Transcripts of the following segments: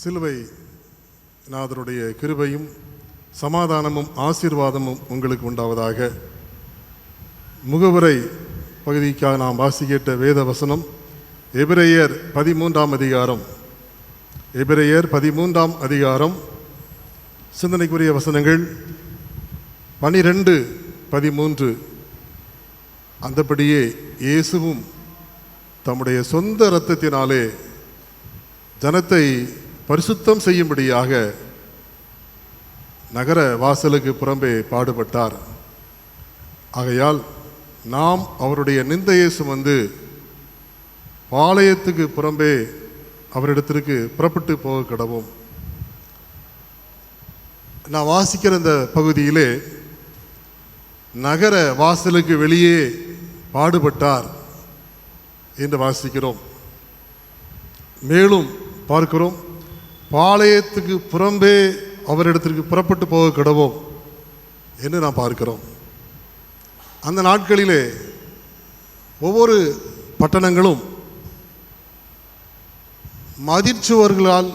சிலுவை நாதருடைய கிருபையும் சமாதானமும் ஆசீர்வாதமும் உங்களுக்கு உண்டாவதாக. முகவுரை பகுதிக்காக நாம் வாசிக்கிட்ட வேத வசனம் எபிரேயர் பதிமூன்றாம் அதிகாரம். எபிரேயர் பதிமூன்றாம் அதிகாரம். சிந்தனைக்குரிய வசனங்கள் பனிரெண்டு பதிமூன்று. அந்தபடியே இயேசுவும் தம்முடைய சொந்த இரத்தத்தினாலே ஜனத்தை பரிசுத்தம் செய்யும்படியாக நகர வாசலுக்கு புறம்பே பாடுபட்டார். ஆகையால் நாம் அவருடைய நிந்தையை சுமந்து பாளையத்துக்கு புறம்பே அவரிடத்திற்கு புறப்பட்டு போக கடவோம். நான் வாசிக்கிற இந்த பகுதியிலே நகர வாசலுக்கு வெளியே பாடுபட்டார் என்று வாசிக்கிறோம். மேலும் பார்க்கிறோம். பாளையத்துக்கு புறம்பே அவரிடத்திற்கு புறப்பட்டு போக கிடவோம் என்று நாம் பார்க்கிறோம். அந்த நாட்களிலே ஒவ்வொரு பட்டணங்களும் மதிர்ச்சுவர்களால்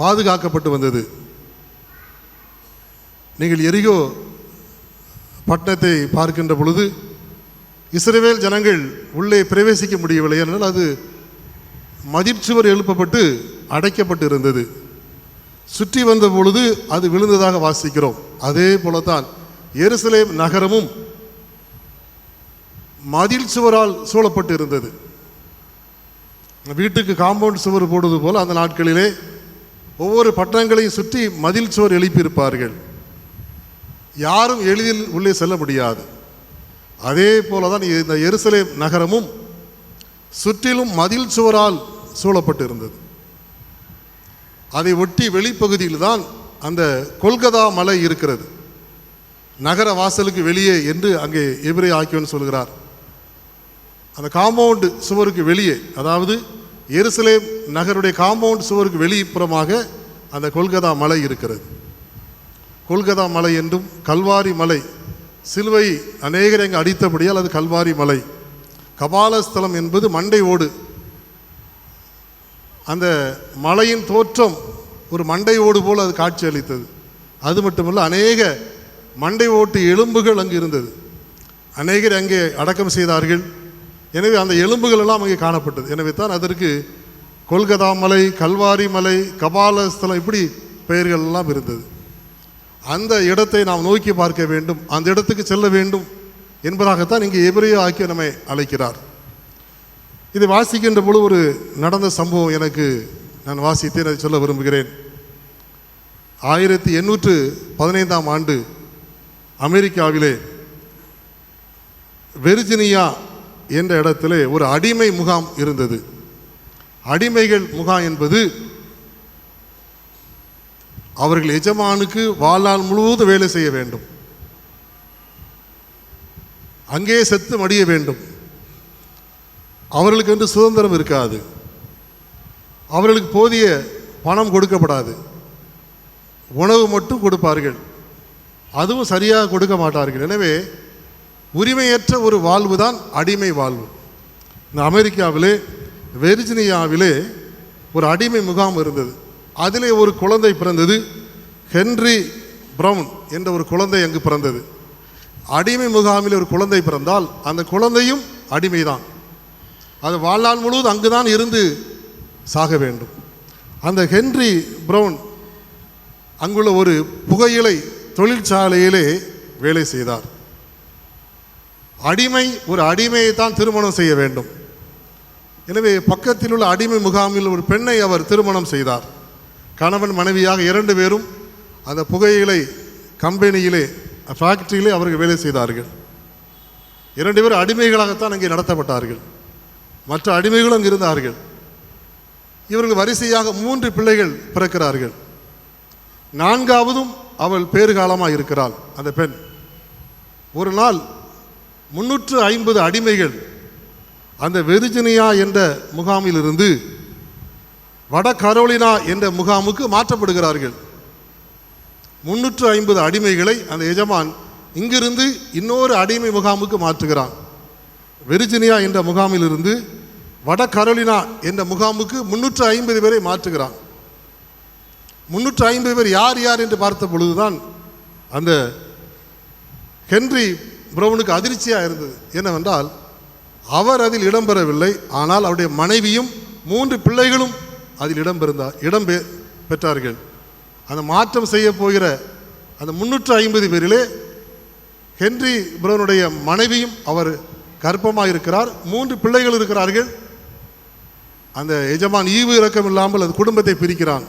பாதுகாக்கப்பட்டு வந்தது. நீங்கள் எரிகோ பட்டணத்தை பார்க்கின்ற பொழுது இஸ்ரேவேல் ஜனங்கள் உள்ளே பிரவேசிக்க முடியவில்லை என்றால் அது மதிர்ச்சுவர் எழுப்பப்பட்டு அடைக்கப்பட்டு இருந்தது சுற்றி வந்த பொழுது அது விழுந்ததாக வாசிக்கிறோம். அதே போலத்தான் எருசலேம் நகரமும் மதில் சுவரால் சூழப்பட்டு இருந்தது வீட்டுக்கு காம்பவுண்ட் சுவர் போடுவது போல் அந்த நாட்களிலே ஒவ்வொரு பட்டணங்களையும் சுற்றி மதில் சுவர் எழுப்பியிருப்பார்கள். யாரும் எளிதில் உள்ளே செல்ல முடியாது. அதே போல தான் இந்த எருசலேம் நகரமும் சுற்றிலும் மதில் சுவரால் சூழப்பட்டு இருந்தது அதை ஒட்டி வெளிப்பகுதியில் தான் அந்த கொல்கதா மலை இருக்கிறது. நகர வாசலுக்கு வெளியே என்று அங்கே எபிரே ஆக்கியோன்னு சொல்கிறார். அந்த காம்பவுண்டு சுவருக்கு வெளியே அதாவது எருசலேம் நகருடைய காம்பவுண்ட் சுவருக்கு வெளிப்புறமாக அந்த கொல்கதா மலை இருக்கிறது. கொல்கதா மலை என்றும் கல்வாரி மலை சிலுவை அநேகர் அங்கே அடித்தபடியால் அது கல்வாரி மலை. கபாலஸ்தலம் என்பது மண்டை ஓடு. அந்த மலையின் தோற்றம் ஒரு மண்டை ஓடு போல் அது காட்சி அளித்தது. அது மட்டுமல்ல அநேக மண்டை ஓட்டு எலும்புகள் அங்கு இருந்தது. அநேகர் அங்கே அடக்கம் செய்தார்கள். எனவே அந்த எலும்புகள் எல்லாம் அங்கே காணப்பட்டது. எனவே தான் அதற்கு கொல்கதா மலை கல்வாரி மலை கபாலஸ்தலம் இப்படி பெயர்கள் எல்லாம் இருந்தது. அந்த இடத்தை நாம் நோக்கி பார்க்க வேண்டும். அந்த இடத்துக்கு செல்ல வேண்டும். என்பதாகத்தான் இங்கே எபிரேய ஆக்கிய நம்மை அழைக்கிறார். இதை வாசிக்கின்ற பொழுது ஒரு நடந்த சம்பவம் எனக்கு நான் வாசித்தேன் அதை சொல்ல விரும்புகிறேன். ஆயிரத்தி எண்ணூற்று பதினைந்தாம் ஆண்டு அமெரிக்காவிலே வெர்ஜினியா என்ற இடத்திலே ஒரு அடிமை முகாம் இருந்தது. அடிமைகள் முகாம் என்பது அவர்கள் எஜமானுக்கு வாழ்நாள் முழுவதும் வேலை செய்ய வேண்டும். அங்கே செத்து மடிய வேண்டும். அவர்களுக்கு என்று சுதந்திரம் இருக்காது. அவர்களுக்கு போதிய பணம் கொடுக்கப்படாது. உணவு மட்டும் கொடுப்பார்கள். அதுவும் சரியாக கொடுக்க மாட்டார்கள். எனவே உரிமையற்ற ஒரு வாழ்வு தான் அடிமை வாழ்வு. இந்த அமெரிக்காவிலே வெர்ஜினியாவிலே ஒரு அடிமை முகாம் இருந்தது. அதிலே ஒரு குழந்தை பிறந்தது. ஹென்றி ப்ரவுன் என்ற ஒரு குழந்தை அங்கு பிறந்தது. அடிமை முகாமில் ஒரு குழந்தை பிறந்தால் அந்த குழந்தையும் அடிமைதான். அது வாழ்நாள் முழுவதும் அங்கு தான் இருந்து சாக வேண்டும். அந்த ஹென்றி ப்ரௌன் அங்குள்ள ஒரு புகையிலை தொழிற்சாலையிலே வேலை செய்தார். அடிமை ஒரு அடிமையை தான் திருமணம் செய்ய வேண்டும். எனவே பக்கத்தில் உள்ள அடிமை முகாமில் ஒரு பெண்ணை அவர் திருமணம் செய்தார். கணவன் மனைவியாக இரண்டு பேரும் அந்த புகையிலை கம்பெனியிலே ஃபேக்ட்ரியிலே அவர்கள் வேலை செய்தார்கள். இரண்டு பேரும் அடிமைகளாகத்தான் அங்கே நடத்தப்பட்டார்கள். மற்ற அடிமைகளும் அங்கே இருந்தார்கள். இவர்கள் வரிசையாக மூன்று பிள்ளைகள் பிறக்கிறார்கள். நான்காவதும் அவள் பேறுகாலமாக இருக்கிறாள் அந்த பெண். ஒரு நாள் முன்னூற்று ஐம்பது அடிமைகள் அந்த வெர்ஜினியா என்ற முகாமிலிருந்து வட கரோலினா என்ற முகாமுக்கு மாற்றப்படுகிறார்கள். முன்னூற்று ஐம்பது அடிமைகளை அந்த எஜமான் இங்கிருந்து இன்னொரு அடிமை முகாமுக்கு மாற்றுகிறான். வெர்ஜினியா என்ற முகாமிலிருந்து வட கரோலினா என்ற முகாமுக்கு முன்னூற்று ஐம்பது பேரை மாற்றுகிறான். முன்னூற்று ஐம்பது பேர் யார் யார் என்று பார்த்த பொழுதுதான் அந்த ஹென்றி பிரவுனுக்கு அதிர்ச்சியாக இருந்தது. என்னவென்றால் அவர் அதில் இடம்பெறவில்லை ஆனால் அவருடைய மனைவியும் மூன்று பிள்ளைகளும் அதில் இடம்பெறுந்தார் இடம்பெ பெற்றார்கள். அந்த மாற்றம் செய்ய போகிற அந்த முன்னூற்று ஐம்பது பேரிலே ஹென்றி புரோனுடைய மனைவியும் அவர் கர்ப்பமாக இருக்கிறார் மூன்று பிள்ளைகள் இருக்கிறார்கள். அந்த எஜமான் ஈவு இறக்கம் இல்லாமல் அது குடும்பத்தை பிரிக்கிறான்.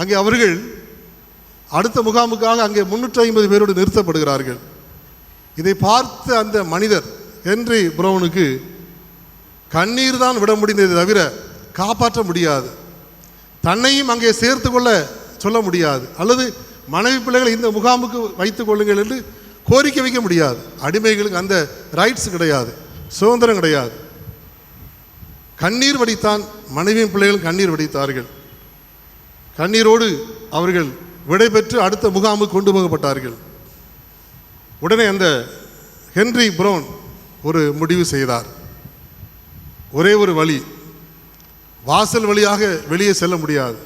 அங்கே அவர்கள் அடுத்த முகாமுக்காக அங்கே முன்னூற்றி ஐம்பது பேரோடு நிறுத்தப்படுகிறார்கள். இதை பார்த்த அந்த மனிதர் ஹென்றி பிரவுனுக்கு கண்ணீர் தான் விட முடிந்ததை தவிர காப்பாற்ற முடியாது. தன்னையும் அங்கே சேர்த்து கொள்ள சொல்ல முடியாது. அல்லது மனைவி பிள்ளைகளை இந்த முகாமுக்கு வைத்துக் கொள்ளுங்கள் என்று கோரிக்கை வைக்க முடியாது. அடிமைகளுக்கு அந்த ரைட்ஸ் கிடையாது. சுதந்திரம் கிடையாது. கண்ணீர் வடித்தான் மனைவியும் பிள்ளைகளும் கண்ணீர் வடித்தார்கள். கண்ணீரோடு அவர்கள் விடைபெற்று அடுத்த முகாமுக்கு கொண்டு போகப்பட்டார்கள். உடனே அந்த ஹென்றி பிரவுன் ஒரு முடிவு செய்தார். ஒரே ஒரு வழி. வாசல் வழியாக வெளியே செல்ல முடியாது.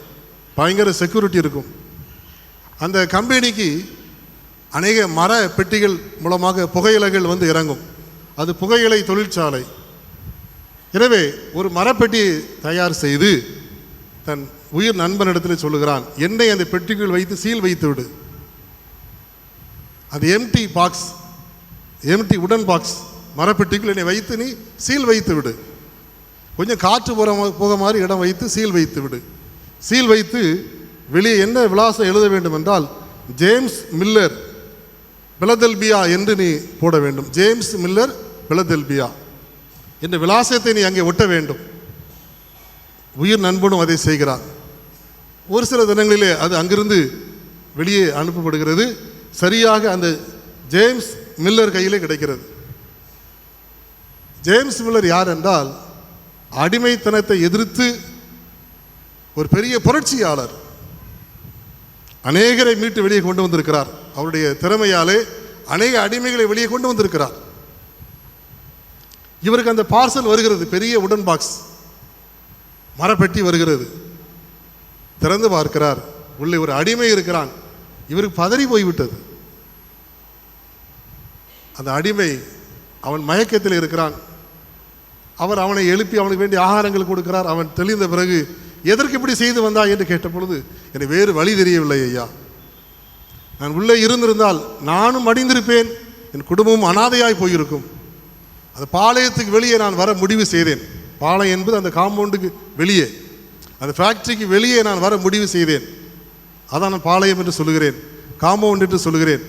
பயங்கர செக்யூரிட்டி இருக்கும். அந்த கம்பெனிக்கு அநேக மர பெட்டிகள் மூலமாக புகையிலைகள் வந்து இறங்கும். அது புகையிலை தொழிற்சாலை. எனவே ஒரு மரப்பெட்டியை தயார் செய்து தன் உயிர் நண்பனிடத்தில் சொல்லுகிறான் என்னை அந்த பெட்டிக்குள் வைத்து சீல் வைத்து விடு. அந்த எம்டி பாக்ஸ் எம்டி உடன் பாக்ஸ் மரப்பெட்டிக்குள் என்னை வைத்து நீ சீல் வைத்து விடு. கொஞ்சம் காற்று போகிற போக மாதிரி இடம் வைத்து சீல் வைத்து விடு. சீல் வைத்து வெளியே என்ன விலாசம் எழுத வேண்டும் என்றால் ஜேம்ஸ் மில்லர் பிலதெல்பியா என்று நீ போட வேண்டும். ஜேம்ஸ் மில்லர் பிலதெல்பியா என்ற விலாசத்தை நீ அங்கே ஒட்ட வேண்டும். உயிர் நண்பனும் அதை செய்கிறார். ஒரு சில தினங்களிலே அது அங்கிருந்து வெளியே அனுப்பப்படுகிறது. சரியாக அந்த ஜேம்ஸ் மில்லர் கையிலே கிடைக்கிறது. ஜேம்ஸ் மில்லர் யார் என்றால் அடிமைத்தனத்தை எதிர்த்து ஒரு பெரிய புரட்சியாளர். அநேகரை மீட்டு வெளியே கொண்டு வந்திருக்கிறார். அவருடைய திறமையாலே அநேக அடிமைகளை வெளியே கொண்டு வந்திருக்கிறார். இவருக்கு அந்த பார்சல் வருகிறது பெரிய உடன் பாக்ஸ் மரப்பெட்டி வருகிறது. திறந்து பார்க்கிறார். உள்ளே ஒரு அடிமை இருக்கிறான். இவருக்கு பதறி போய்விட்டது. அந்த அடிமை அவன் மயக்கத்தில் இருக்கிறான். அவர் அவனை எழுப்பி அவனுக்கு வேண்டிய ஆகாரங்கள் கொடுக்கிறார். அவன் தெளிந்த பிறகு எதற்கு இப்படி செய்து வந்தாய் என்று கேட்ட பொழுது எனக்கு வேறு வழி தெரியவில்லை ஐயா. நான் உள்ளே இருந்திருந்தால் நானும் அடிந்திருப்பேன் என் குடும்பமும் அனாதையாய் போயிருக்கும். அந்த பாளையத்துக்கு வெளியே நான் வர முடிவு செய்தேன். பாளையம் என்பது அந்த காம்பவுண்டுக்கு வெளியே. அந்த ஃபேக்ட்ரிக்கு வெளியே நான் வர முடிவு செய்தேன். அதான் நான் பாளையம் என்று சொல்லுகிறேன் காம்பவுண்ட் என்று சொல்லுகிறேன்.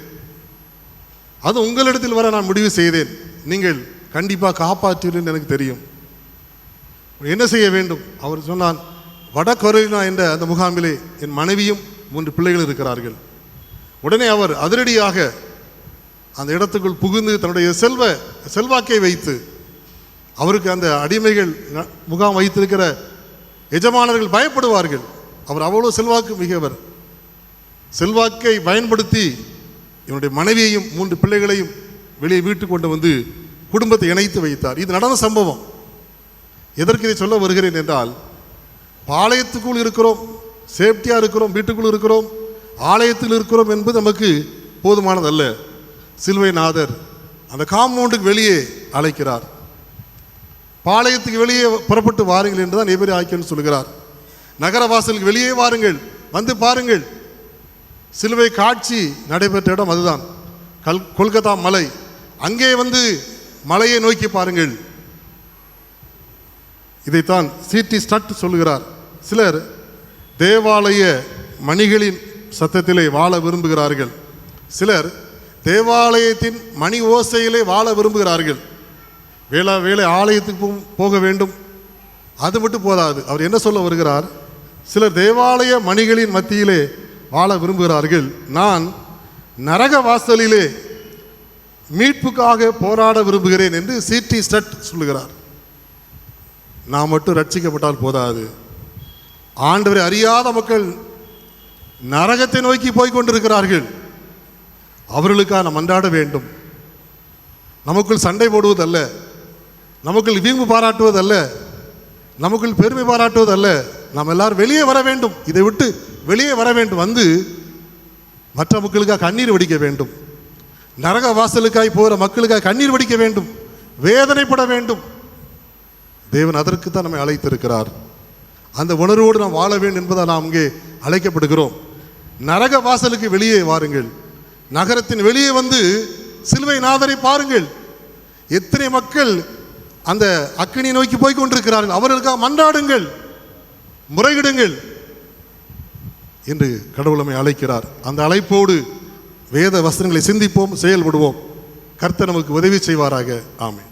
அது உங்களிடத்தில் வர நான் முடிவு செய்தேன். நீங்கள் கண்டிப்பாக காப்பாற்றுவீர்கள் எனக்கு தெரியும். என்ன செய்ய வேண்டும்? அவர் சொன்னான் வட கொரோனா என்ற அந்த முகாமிலே என் மனைவியும் மூன்று பிள்ளைகள் இருக்கிறார்கள். உடனே அவர் அதிரடியாக அந்த இடத்துக்குள் புகுந்து தன்னுடைய செல்வ செல்வாக்கை வைத்து அவருக்கு அந்த அடிமைகள் முகாம் வைத்திருக்கிற எஜமானர்கள் பயப்படுவார்கள். அவர் அவ்வளோ செல்வாக்கு மிகவர். செல்வாக்கை பயன்படுத்தி என்னுடைய மனைவியையும் மூன்று பிள்ளைகளையும் வெளியே வீட்டுக்கு கொண்டு வந்து குடும்பத்தை இணைத்து வைத்தார். இது நடந்த சம்பவம். எதற்கு இதை சொல்ல வருகிறேன் என்றால் பாளையத்துக்குள் இருக்கிறோம் சேஃப்டியாக இருக்கிறோம் வீட்டுக்குள் இருக்கிறோம் ஆலயத்தில் இருக்கிறோம் என்பது நமக்கு போதுமானதல்ல. சிலுவை நாதர் அந்த காம்பவுண்டுக்கு வெளியே அழைக்கிறார். பாளையத்துக்கு வெளியே புறப்பட்டு வாருங்கள் என்று தான் எபிரே ஆக்கியன்னு சொல்கிறார். நகரவாசலுக்கு வெளியே வாருங்கள் வந்து பாருங்கள். சிலுவை காட்சி நடைபெற்ற இடம் அதுதான். கல் கொல்கத்தா மலை. அங்கே வந்து மலையை நோக்கி பாருங்கள். இதைத்தான் சிடி ஸ்டட் சொல்லுகிறார் சிலர் தேவாலய மணிகளின் சத்தத்திலே வாழ விரும்புகிறார்கள். சிலர் தேவாலயத்தின் மணி ஓசையிலே வாழ விரும்புகிறார்கள். வேளா வேலை ஆலயத்துக்கு போக வேண்டும். அது மட்டும் போதாது. அவர் என்ன சொல்ல வருகிறார்? சிலர் தேவாலய மணிகளின் மத்தியிலே வாழ விரும்புகிறார்கள். நான் நரக வாசலிலே மீட்புக்காக போராட விரும்புகிறேன் என்று சிடி ஸ்டட் சொல்லுகிறார். நான் மட்டும் ரட்சிக்கப்பட்டால் போதாது. ஆண்டவரை அறியாத மக்கள் நரகத்தை நோக்கி போய் கொண்டிருக்கிறார்கள் அவர்களுக்காக நாம் மன்றாட வேண்டும். நமக்குள் சண்டை போடுவதல்ல. நமக்குள் வீம்பு பாராட்டுவதல்ல. நமக்குள் பெருமை பாராட்டுவதல்ல. நாம் எல்லாரும் வெளியே வர வேண்டும். இதை விட்டு வெளியே வர வேண்டும். வந்து மற்ற மக்களுக்காக கண்ணீர் வடிக்க வேண்டும். நரக வாசலுக்காய் போகிற மக்களுக்காக கண்ணீர் வடிக்க வேண்டும். வேதனைப்பட வேண்டும். தேவன் அதற்கு தான் நம்மை அழைத்திருக்கிறார். அந்த உணர்வோடு நாம் வாழ வேண்டும் என்பதால் நாம் இங்கே அழைக்கப்படுகிறோம். நரக வாசலுக்கு வெளியே வாருங்கள். நகரத்தின் வெளியே வந்து சிலுவை நாதரை பாருங்கள். எத்தனை மக்கள் அந்த அக்கினி நோக்கி போய் கொண்டிருக்கிறார்கள் அவர்களுக்காக மன்றாடுங்கள். முறையிடுங்கள் என்று கடவுளமை அழைக்கிறார். அந்த அழைப்போடு வேத வஸ்திரங்களை சிந்திப்போம் செயல்படுவோம். கர்த்தர் நமக்கு உதவி செய்வாராக. ஆமை